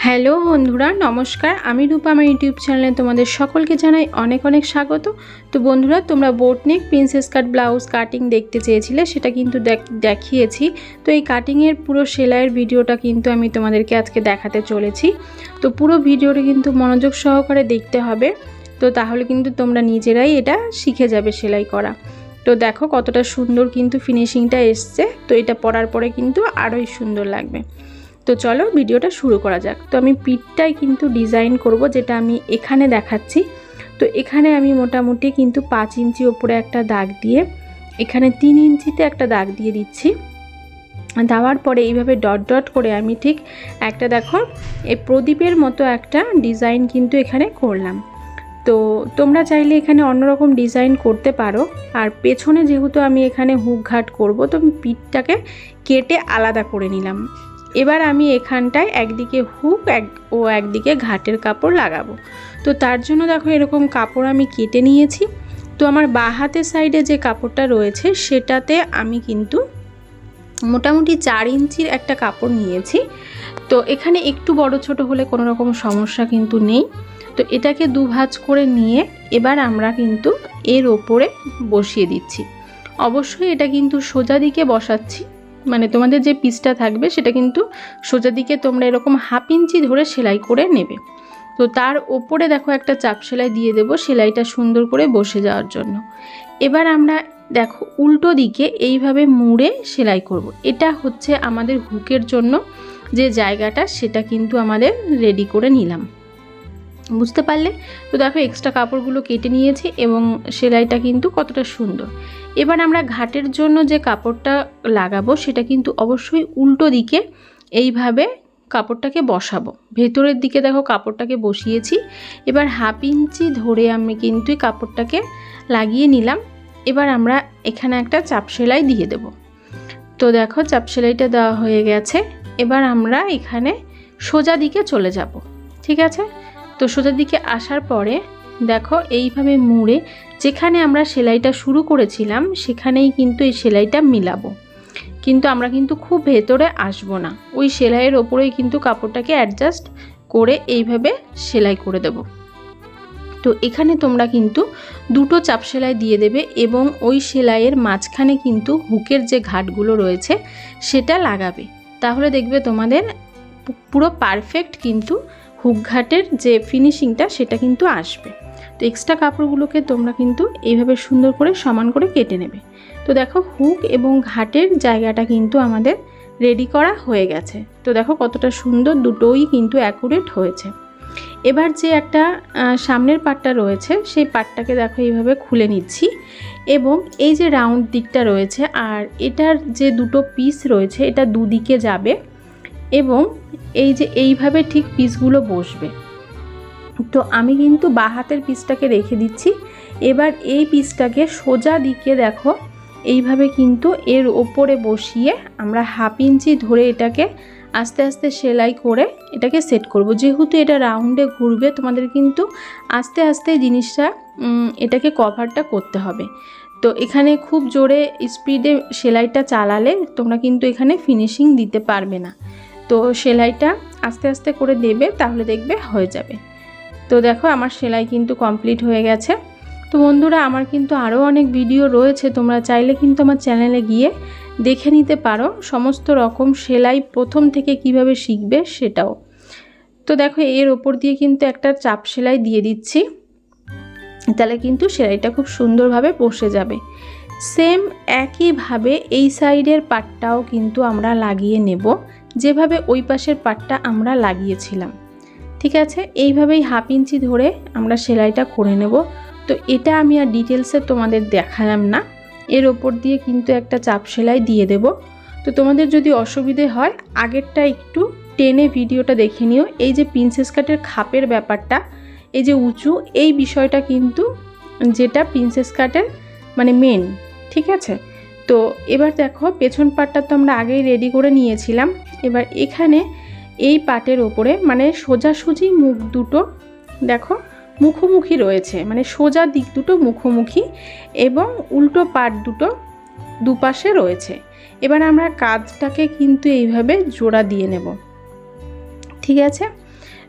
Hello বন্ধুরা, নমস্কার। আমি রূপা, আমার ইউটিউব চ্যানেলে তোমাদের সকলকে জানাই অনেক অনেক স্বাগত। তো বন্ধুরা, তোমরা boatneck princess cut, blouse cutting দেখতে চেয়েছিলে, সেটা কিন্তু দেখ- দেখিয়েছি। তো এই কাটিংয়ের পুরো সেলাইয়ের ভিডিওটা কিন্তু আমি তোমাদেরকে আজকে দেখাতে চলেছি। তো পুরো ভিডিওটা কিন্তু মনোযোগ সহকারে দেখতে হবে। তো তাহলে কিন্তু তোমরা নিজেরাই এটা শিখে যাবে সেলাই করা। তো দেখো কতটা সুন্দর কিন্তু ফিনিশিংটা এসছে। তো এটা পরার পরে কিন্তু আরোই সুন্দর লাগবে। তো চলো ভিডিওটা শুরু করা যাক। তো আমি পিঠটাই কিন্তু ডিজাইন করব, যেটা আমি এখানে দেখাচ্ছি। তো এখানে আমি মোটামুটি কিন্তু পাঁচ ইঞ্চি ওপরে একটা দাগ দিয়ে, এখানে তিন ইঞ্চিতে একটা দাগ দিয়ে দিচ্ছি। দেওয়ার পরে এইভাবে ডট ডট করে আমি ঠিক একটা দেখো, এই প্রদীপের মতো একটা ডিজাইন কিন্তু এখানে করলাম। তো তোমরা চাইলে এখানে অন্যরকম ডিজাইন করতে পারো। আর পেছনে যেহেতু আমি এখানে হুক ঘাট করব, তো আমি পিঠটাকে কেটে আলাদা করে নিলাম। এবার আমি এখানটায় একদিকে হুক, এক, ও একদিকে ঘাটের কাপড় লাগাবো। তো তার জন্য দেখো এরকম কাপড় আমি কেটে নিয়েছি। তো আমার বাঁ হাতের সাইডে যে কাপড়টা রয়েছে, সেটাতে আমি কিন্তু মোটামুটি চার ইঞ্চির একটা কাপড় নিয়েছি। তো এখানে একটু বড় ছোট হলে কোনো রকম সমস্যা কিন্তু নেই। তো এটাকে দু ভাঁজ করে নিয়ে এবার আমরা কিন্তু এর ওপরে বসিয়ে দিচ্ছি। অবশ্যই এটা কিন্তু সোজা দিকে বসাচ্ছি। মানে তোমাদের যে পিসটা থাকবে সেটা কিন্তু সোজা দিকে তোমরা এরকম হাফ ইঞ্চি ধরে সেলাই করে নেবে। তো তার ওপরে দেখো একটা চাপ সেলাই দিয়ে দেবো সেলাইটা সুন্দর করে বসে যাওয়ার জন্য। এবার আমরা দেখো উল্টো দিকে এইভাবে মুড়ে সেলাই করব। এটা হচ্ছে আমাদের হুকের জন্য যে জায়গাটা সেটা কিন্তু আমাদের রেডি করে নিলাম। বুঝতে পারলে? তো দেখো এক্সট্রা কাপড়গুলো কেটে নিয়েছি এবং সেলাইটা কিন্তু কতটা সুন্দর। এবার আমরা ঘাটের জন্য যে কাপড়টা লাগাবো, সেটা কিন্তু অবশ্যই উল্টো দিকে এইভাবে কাপড়টাকে বসাবো। ভেতরের দিকে দেখো কাপড়টাকে বসিয়েছি। এবার হাফ ইঞ্চি ধরে আমি কিন্তু কাপড়টাকে লাগিয়ে নিলাম। এবার আমরা এখানে একটা চাপ সেলাই দিয়ে দেব। তো দেখো চাপ সেলাইটা দেওয়া হয়ে গেছে। এবার আমরা এখানে সোজা দিকে চলে যাব। ঠিক আছে? তো সোজা দিকে আসার পরে দেখো এইভাবে মুড়ে যেখানে আমরা সেলাইটা শুরু করেছিলাম, সেখানেই কিন্তু এই সেলাইটা মিলাবো। কিন্তু আমরা কিন্তু খুব ভেতরে আসব না। ওই সেলাইয়ের ওপরেই কিন্তু কাপড়টাকে অ্যাডজাস্ট করে এইভাবে সেলাই করে দেব। তো এখানে তোমরা কিন্তু দুটো চাপ সেলাই দিয়ে দেবে এবং ওই সেলাইয়ের মাঝখানে কিন্তু হুকের যে ঘাটগুলো রয়েছে, সেটা লাগাবে। তাহলে দেখবে তোমাদের পুরো পারফেক্ট কিন্তু হুক ঘাটের যে ফিনিশিংটা সেটা কিন্তু আসবে। তো এক্সট্রা কাপড়গুলোকে তোমরা কিন্তু এইভাবে সুন্দর করে সমান করে কেটে নেবে। তো দেখো হুক এবং ঘাটের জায়গাটা কিন্তু আমাদের রেডি করা হয়ে গেছে। তো দেখো কতটা সুন্দর দুটোই কিন্তু অ্যাকুরেট হয়েছে। এবার যে একটা সামনের পাটটা রয়েছে, সেই পাটটাকে দেখো এইভাবে খুলে নিচ্ছি এবং এই যে রাউন্ড দিকটা রয়েছে, আর এটার যে দুটো পিস রয়েছে, এটা দুদিকে যাবে। এবং এই যে এইভাবে ঠিক পিসগুলো বসবে। তো আমি কিন্তু বাঁ হাতের পিসটাকে রেখে দিচ্ছি। এবার এই পিসটাকে সোজা দিকে দেখো। এইভাবে কিন্তু এর ওপরে বসিয়ে আমরা হাফ ইঞ্চি ধরে এটাকে আস্তে আস্তে সেলাই করে এটাকে সেট করব। যেহেতু এটা রাউন্ডে ঘুরবে, তোমাদের কিন্তু আস্তে আস্তে জিনিসটা এটাকে কভারটা করতে হবে। তো এখানে খুব জোরে স্পিডে সেলাইটা চালালে তোমরা কিন্তু এখানে ফিনিশিং দিতে পারবে না। তো সেলাইটা আস্তে আস্তে করে দেবে, তাহলে দেখবে হয়ে যাবে। তো দেখো আমার সেলাই কিন্তু কমপ্লিট হয়ে গেছে। তো বন্ধুরা, আমার কিন্তু আরও অনেক ভিডিও রয়েছে, তোমরা চাইলে কিন্তু আমার চ্যানেলে গিয়ে দেখে নিতে পারো সমস্ত রকম সেলাই প্রথম থেকে কীভাবে শিখবে সেটাও। তো দেখো, এর ওপর দিয়ে কিন্তু একটা চাপ সেলাই দিয়ে দিচ্ছি। তাহলে কিন্তু সেলাইটা খুব সুন্দরভাবে বসে যাবে। সেম একইভাবে এই সাইডের পাটটাও কিন্তু আমরা লাগিয়ে নেব। যেভাবে ওই পাশের পাটটা আমরা লাগিয়েছিলাম। ঠিক আছে? এইভাবেই হাফ ইঞ্চি ধরে আমরা সেলাইটা করে নেব। তো এটা আমি আর ডিটেলসে তোমাদের দেখালাম না। এর ওপর দিয়ে কিন্তু একটা চাপ সেলাই দিয়ে দেব। তো তোমাদের যদি অসুবিধে হয়, আগেরটা একটু টেনে ভিডিওটা দেখে নিও। এই যে প্রিন্সেস কাটের খাপের ব্যাপারটা, এই যে উঁচু, এই বিষয়টা কিন্তু যেটা প্রিন্সেস কাটের মানে মেন ঠিক আছে? তো এবার দেখো, পেছন পাটটা তো আমরা আগেই রেডি করে নিয়েছিলাম। এবার এখানে এই পাটের ওপরে মানে সোজাসুজি মুখ দুটো, দেখো, মুখোমুখি রয়েছে। মানে সোজা দিক দুটো মুখোমুখি এবং উল্টো পাট দুটো দুপাশে রয়েছে। এবার আমরা কাজটাকে কিন্তু এইভাবে জোড়া দিয়ে নেব। ঠিক আছে?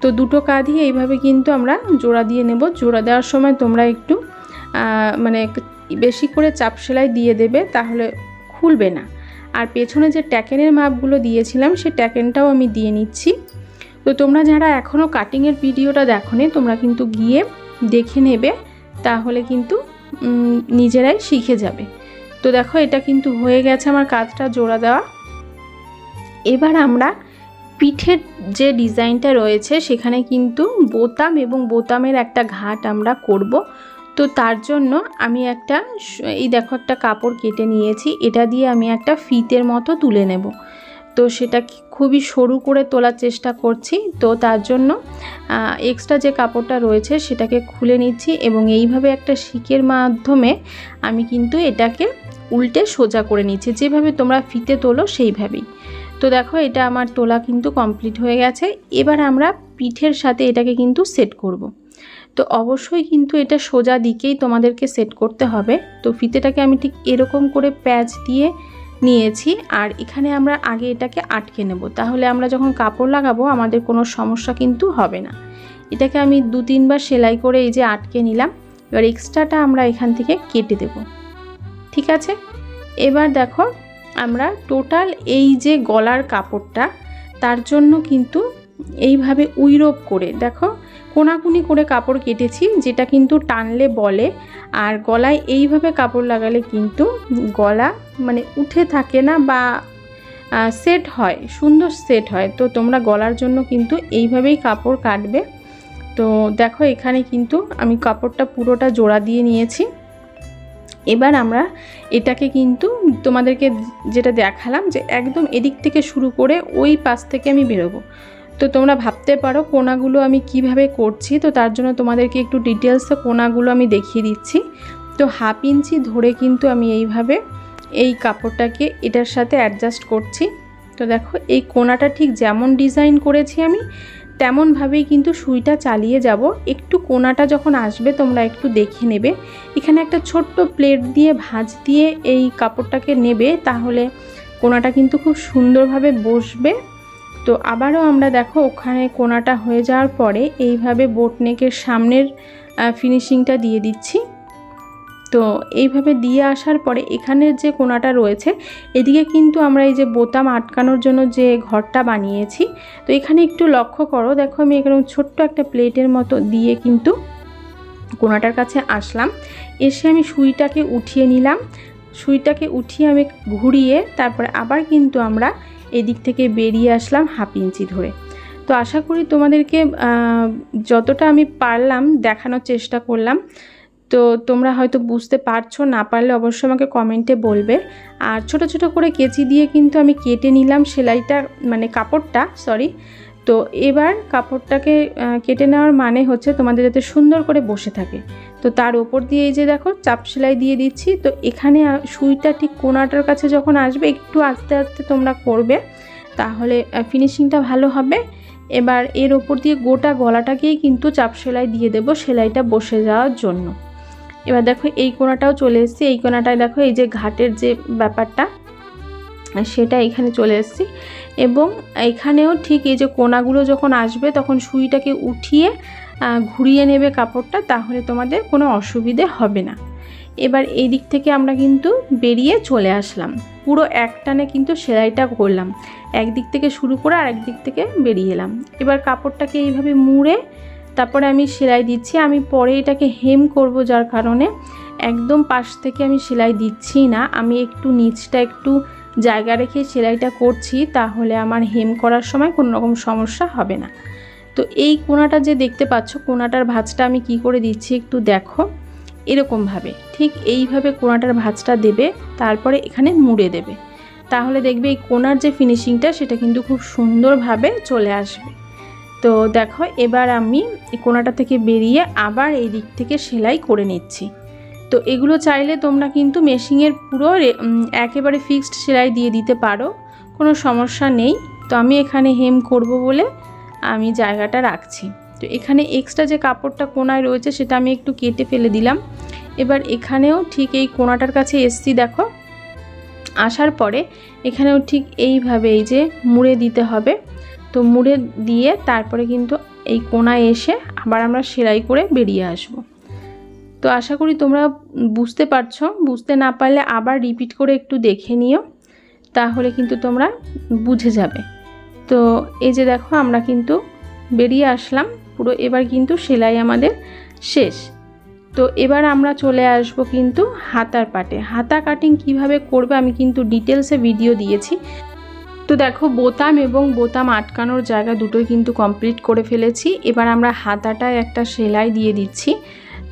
তো দুটো কাঁধই এইভাবে কিন্তু আমরা জোড়া দিয়ে নেব। জোড়া দেওয়ার সময় তোমরা একটু মানে বেশি করে চাপ সেলাই দিয়ে দেবে তাহলে খুলবে না। আর পেছনে যে ট্যাকেনের মাপগুলো দিয়েছিলাম, সে ট্যাকেনটাও আমি দিয়ে নিচ্ছি। তো তোমরা যারা এখনও কাটিংয়ের ভিডিওটা দেখো তোমরা কিন্তু গিয়ে দেখে নেবে, তাহলে কিন্তু নিজেরাই শিখে যাবে। তো দেখো, এটা কিন্তু হয়ে গেছে আমার কাজটা জোড়া দেওয়া। এবার আমরা পিঠের যে ডিজাইনটা রয়েছে, সেখানে কিন্তু বোতাম এবং বোতামের একটা ঘাট আমরা করব। তো তার জন্য আমি একটা এই দেখো একটা কাপড় কেটে নিয়েছি। এটা দিয়ে আমি একটা ফিতের মতো তুলে নেব। তো সেটা খুবই সরু করে তোলার চেষ্টা করছি। তো তার জন্য এক্সট্রা যে কাপড়টা রয়েছে সেটাকে খুলে নিচ্ছি এবং এইভাবে একটা শিকের মাধ্যমে আমি কিন্তু এটাকে উল্টে সোজা করে নিচ্ছি। যেভাবে তোমরা ফিতে তোলো সেইভাবেই। তো দেখো এটা আমার তোলা কিন্তু কমপ্লিট হয়ে গেছে। এবার আমরা পিঠের সাথে এটাকে কিন্তু সেট করব। তো অবশ্যই কিন্তু এটা সোজা দিকেই তোমাদেরকে সেট করতে হবে। তো ফিতেটাকে আমি ঠিক এরকম করে প্যাচ দিয়ে নিয়েছি আর এখানে আমরা আগে এটাকে আটকে নেব। তাহলে আমরা যখন কাপড় লাগাবো আমাদের কোনো সমস্যা কিন্তু হবে না। এটাকে আমি দু তিনবার সেলাই করে এই যে আটকে নিলাম। এবার এক্সট্রাটা আমরা এখান থেকে কেটে দেব। ঠিক আছে? এবার দেখো আমরা টোটাল এই যে গলার কাপড়টা, তার জন্য কিন্তু এইভাবে উইরোপ করে, দেখো কোনাকুনি করে কাপড় কেটেছি, যেটা কিন্তু টানলে বলে। আর গলায় এইভাবে কাপড় লাগালে কিন্তু গলা মানে উঠে থাকে না বা সেট হয়, সুন্দর সেট হয়। তো তোমরা গলার জন্য কিন্তু এইভাবেই কাপড় কাটবে। তো দেখো এখানে কিন্তু আমি কাপড়টা পুরোটা জোড়া দিয়ে নিয়েছি। এবার আমরা এটাকে কিন্তু তোমাদেরকে যেটা দেখালাম যে একদম এদিক থেকে শুরু করে ওই পাশ থেকে আমি বেরোবো। তো তোমরা ভাবতে পারো কোনাগুলো আমি কীভাবে করছি, তো তার জন্য তোমাদেরকে একটু ডিটেলসে কোনাগুলো আমি দেখিয়ে দিচ্ছি। তো হাফ ইঞ্চি ধরে কিন্তু আমি এইভাবে এই কাপড়টাকে এটার সাথে অ্যাডজাস্ট করছি। তো দেখো, এই কোনাটা ঠিক যেমন ডিজাইন করেছি আমি, তেমনভাবেই কিন্তু সুইটা চালিয়ে যাব। একটু কোনাটা যখন আসবে তোমরা একটু দেখে নেবে। এখানে একটা ছোট্ট প্লেট দিয়ে ভাঁজ দিয়ে এই কাপড়টাকে নেবে, তাহলে কোনাটা কিন্তু খুব সুন্দরভাবে বসবে। তো আবারও আমরা দেখো, ওখানে কোনাটা হয়ে যাওয়ার পরে এইভাবে বোটনেকের সামনের ফিনিশিংটা দিয়ে দিচ্ছি। তো এইভাবে দিয়ে আসার পরে এখানের যে কোনাটা রয়েছে, এদিকে কিন্তু আমরা এই যে বোতাম আটকানোর জন্য যে ঘরটা বানিয়েছি, তো এখানে একটু লক্ষ্য করো, দেখো আমি এখানে ছোট্ট একটা প্লেটের মতো দিয়ে কিন্তু কোনাটার কাছে আসলাম। এসে আমি সুইটাকে উঠিয়ে নিলাম। সুইটাকে উঠিয়ে আমি ঘুরিয়ে তারপরে আবার কিন্তু আমরা এদিক থেকে বেরিয়ে আসলাম হাফ ইঞ্চি ধরে। তো আশা করি তোমাদেরকে যতটা আমি পারলাম দেখানোর চেষ্টা করলাম। তো তোমরা হয়তো বুঝতে পারছ, না পারলে অবশ্যই আমাকে কমেন্টে বলবে। আর ছোট ছোট করে কেচি দিয়ে কিন্তু আমি কেটে নিলাম সেলাইটা মানে কাপড়টা সরি তো এবার কাপড়টাকে কেটে নেওয়ার মানে হচ্ছে তোমাদের যাতে সুন্দর করে বসে থাকে। তো তার ওপর দিয়ে এই যে দেখো, চাপ সেলাই দিয়ে দিচ্ছি। তো এখানে সুইটা ঠিক কোনাটার কাছে যখন আসবে, একটু আস্তে আস্তে তোমরা করবে, তাহলে ফিনিশিংটা ভালো হবে। এবার এর ওপর দিয়ে গোটা গলাটাকেই কিন্তু চাপ সেলাই দিয়ে দেবো সেলাইটা বসে যাওয়ার জন্য। এবার দেখো, এই কোনাটাও চলে এসেছি। এই কোনাটায় দেখো, এই যে ঘাটের যে ব্যাপারটা সেটা এখানে চলে এসেছি। এবং এখানেও ঠিক এই যে কোনাগুলো যখন আসবে, তখন সুইটাকে উঠিয়ে ঘুরিয়ে নেবে কাপড়টা, তাহলে তোমাদের কোনো অসুবিধে হবে না। এবার এই দিক থেকে আমরা কিন্তু বেরিয়ে চলে আসলাম। পুরো একটানে কিন্তু সেলাইটা করলাম। একদিক থেকে শুরু করে আরেক দিক থেকে বেরিয়ে এলাম। এবার কাপড়টাকে এইভাবে মুড়ে তারপরে আমি সেলাই দিচ্ছি। আমি পরে এটাকে হেম করব যার কারণে একদম পাশ থেকে আমি সেলাই দিচ্ছি না। আমি একটু নিচটা একটু জায়গা রেখে সেলাইটা করছি, তাহলে আমার হেম করার সময় কোনো রকম সমস্যা হবে না। তো এই কোনাটা যে দেখতে পাচ্ছ, কোনাটার ভাঁজটা আমি কি করে দিচ্ছি একটু দেখো। এরকমভাবে, ঠিক এইভাবে কোনাটার ভাঁজটা দেবে, তারপরে এখানে মুড়ে দেবে। তাহলে দেখবে এই কোনার যে ফিনিশিংটা সেটা কিন্তু খুব সুন্দরভাবে চলে আসবে। তো দেখো, এবার আমি কোনাটা থেকে বেরিয়ে আবার এই দিক থেকে সেলাই করে নিচ্ছি। তো এগুলো চাইলে তোমরা কিন্তু মেশিনের পুরো একেবারে ফিক্সড সেলাই দিয়ে দিতে পারো, কোনো সমস্যা নেই। তো আমি এখানে হেম করব বলে আমি জায়গাটা রাখছি। তো এখানে এক্সট্রা যে কাপড়টা কোনায় রয়েছে সেটা আমি একটু কেটে ফেলে দিলাম। এবার এখানেও ঠিক এই কোনাটার কাছে এসছি, দেখো। আসার পরে এখানেও ঠিক এইভাবে এই যে মুড়ে দিতে হবে। তো মুড়ে দিয়ে তারপরে কিন্তু এই কোনায় এসে আবার আমরা সেলাই করে বেরিয়ে আসব। তো আশা করি তোমরা বুঝতে পারছ। বুঝতে না পারলে আবার রিপিট করে একটু দেখে নিও। তাহলে কিন্তু তোমরা বুঝে যাবে। তো এই যে দেখো, আমরা কিন্তু বেরিয়ে আসলাম। পুরো এবার কিন্তু সেলাই আমাদের শেষ। তো এবার আমরা চলে আসব কিন্তু হাতার পাটে। হাতা কাটিং কীভাবে করবে আমি কিন্তু ডিটেলসে ভিডিও দিয়েছি। তো দেখো, বোতাম এবং বোতাম আটকানোর জায়গা দুটোই কিন্তু কমপ্লিট করে ফেলেছি। এবার আমরা হাতাটায় একটা সেলাই দিয়ে দিচ্ছি।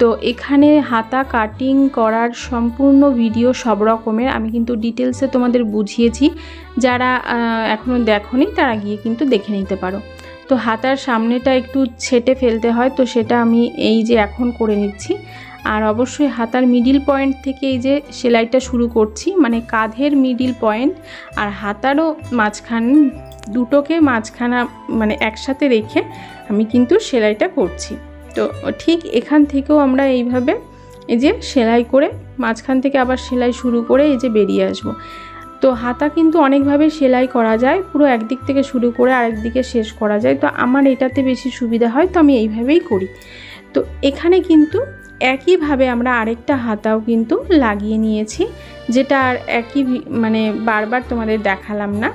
তো এখানে হাতা কাটিং করার সম্পূর্ণ ভিডিও সব রকমের আমি কিন্তু ডিটেলসে তোমাদের বুঝিয়েছি। যারা এখনও দেখনি তারা গিয়ে কিন্তু দেখে নিতে পারো। তো হাতার সামনেটা একটু ছেটে ফেলতে হয়, তো সেটা আমি এই যে এখন করে নিচ্ছি। আর অবশ্যই হাতার মিডিল পয়েন্ট থেকে এই যে সেলাইটা শুরু করছি মানে কাঁধের মিডিল পয়েন্ট আর হাতারও মাঝখান, দুটোকে মাঝখানা মানে একসাথে রেখে আমি কিন্তু সেলাইটা করছি। তো ঠিক এখান থেকেও আমরা এইভাবে এই যে সেলাই করে মাঝখান থেকে আবার সেলাই শুরু করে এই যে বেরিয়ে আসব। তো হাতা কিন্তু অনেকভাবে সেলাই করা যায়, পুরো একদিক থেকে শুরু করে আরেক দিকে শেষ করা যায়। তো আমার এটাতে বেশি সুবিধা হয়, তো আমি এইভাবেই করি। তো এখানে কিন্তু একইভাবে আমরা আরেকটা হাতাও কিন্তু লাগিয়ে নিয়েছি, যেটা আর একই মানে বারবার তোমাদের দেখালাম না।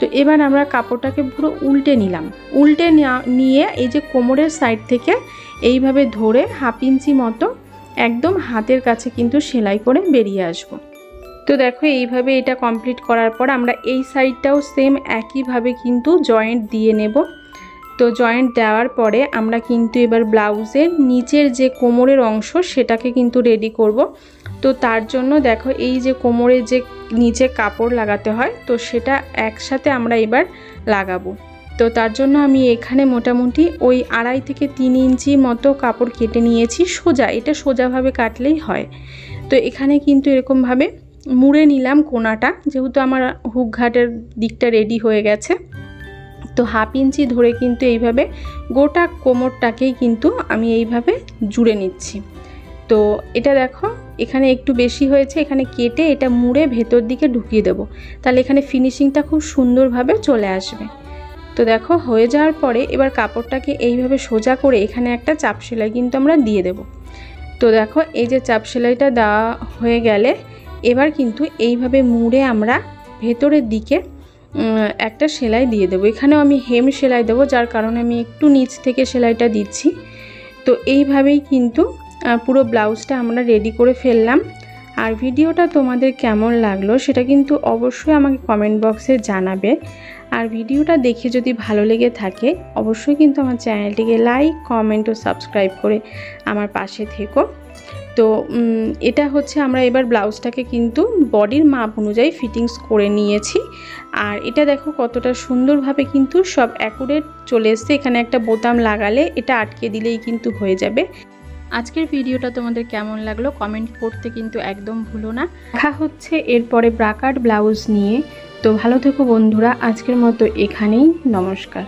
তো এবার আমরা কাপড়টাকে পুরো উল্টে নিলাম। উল্টে নিয়ে এই যে কোমরের সাইড থেকে এইভাবে ধরে হাফ ইঞ্চি মতো একদম হাতের কাছে কিন্তু সেলাই করে বেরিয়ে আসব। তো দেখো এইভাবে এটা কমপ্লিট করার পর আমরা এই সাইডটাও সেম একইভাবে কিন্তু জয়েন্ট দিয়ে নেব। তো জয়েন্ট দেওয়ার পরে আমরা কিন্তু এবার ব্লাউজের নিচের যে কোমরের অংশ সেটাকে কিন্তু রেডি করব। তো তার জন্য দেখো এই যে কোমরে যে নিচে কাপড় লাগাতে হয়, তো সেটা একসাথে আমরা এবার লাগাবো। তো তার জন্য আমি এখানে মোটামুটি ওই আড়াই থেকে তিন ইঞ্চি মতো কাপড় কেটে নিয়েছি, সোজা, এটা সোজাভাবে কাটলেই হয়। তো এখানে কিন্তু এরকমভাবে মুড়ে নিলাম কোনাটা, যেহেতু আমার হুক ঘাটের দিকটা রেডি হয়ে গেছে। তো হাফ ইঞ্চি ধরে কিন্তু এইভাবে গোটা কোমরটাকেই কিন্তু আমি এইভাবে জুড়ে নিচ্ছি। তো এটা দেখো এখানে একটু বেশি হয়েছে, এখানে কেটে এটা মুড়ে ভেতর দিকে ঢুকিয়ে দেবো। তাহলে এখানে ফিনিশিংটা খুব সুন্দরভাবে চলে আসবে। তো দেখো, হয়ে যাওয়ার পরে এবার কাপড়টাকে এইভাবে সোজা করে এখানে একটা চাপ সেলাই কিন্তু আমরা দিয়ে দেব। তো দেখো, এই যে চাপ সেলাইটা দেওয়া হয়ে গেলে এবার কিন্তু এইভাবে মুড়ে আমরা ভেতরের দিকে একটা সেলাই দিয়ে দেবো। এখানেও আমি হেম সেলাই দেবো, যার কারণে আমি একটু নিচ থেকে সেলাইটা দিচ্ছি। তো এইভাবেই কিন্তু পুরো ব্লাউজটা আমরা রেডি করে ফেললাম। আর ভিডিওটা তোমাদের কেমন লাগল সেটা কিন্তু অবশ্যই আমাকে কমেন্ট বক্সে জানাবে। আর ভিডিওটা দেখে যদি ভালো লেগে থাকে, অবশ্যই কিন্তু আমার চ্যানেলটিকে লাইক কমেন্ট ও সাবস্ক্রাইব করে আমার পাশে থেকো। তো এটা হচ্ছে আমরা এবার ব্লাউজটাকে কিন্তু বডির মাপ অনুযায়ী ফিটিংস করে নিয়েছি। আর এটা দেখো কতটা সুন্দরভাবে কিন্তু সব অ্যাকুরেট চলে এসছে। এখানে একটা বোতাম লাগালে এটা আটকে দিলেই কিন্তু হয়ে যাবে। আজকের ভিডিওটা তোমাদের কেমন লাগল কমেন্ট করতে কিন্তু একদম ভুলো না। দেখা হচ্ছে এরপরে ব্রাকার ব্লাউজ নিয়ে। তো ভালো থেকো বন্ধুরা, আজকের মতো এখানেই, নমস্কার।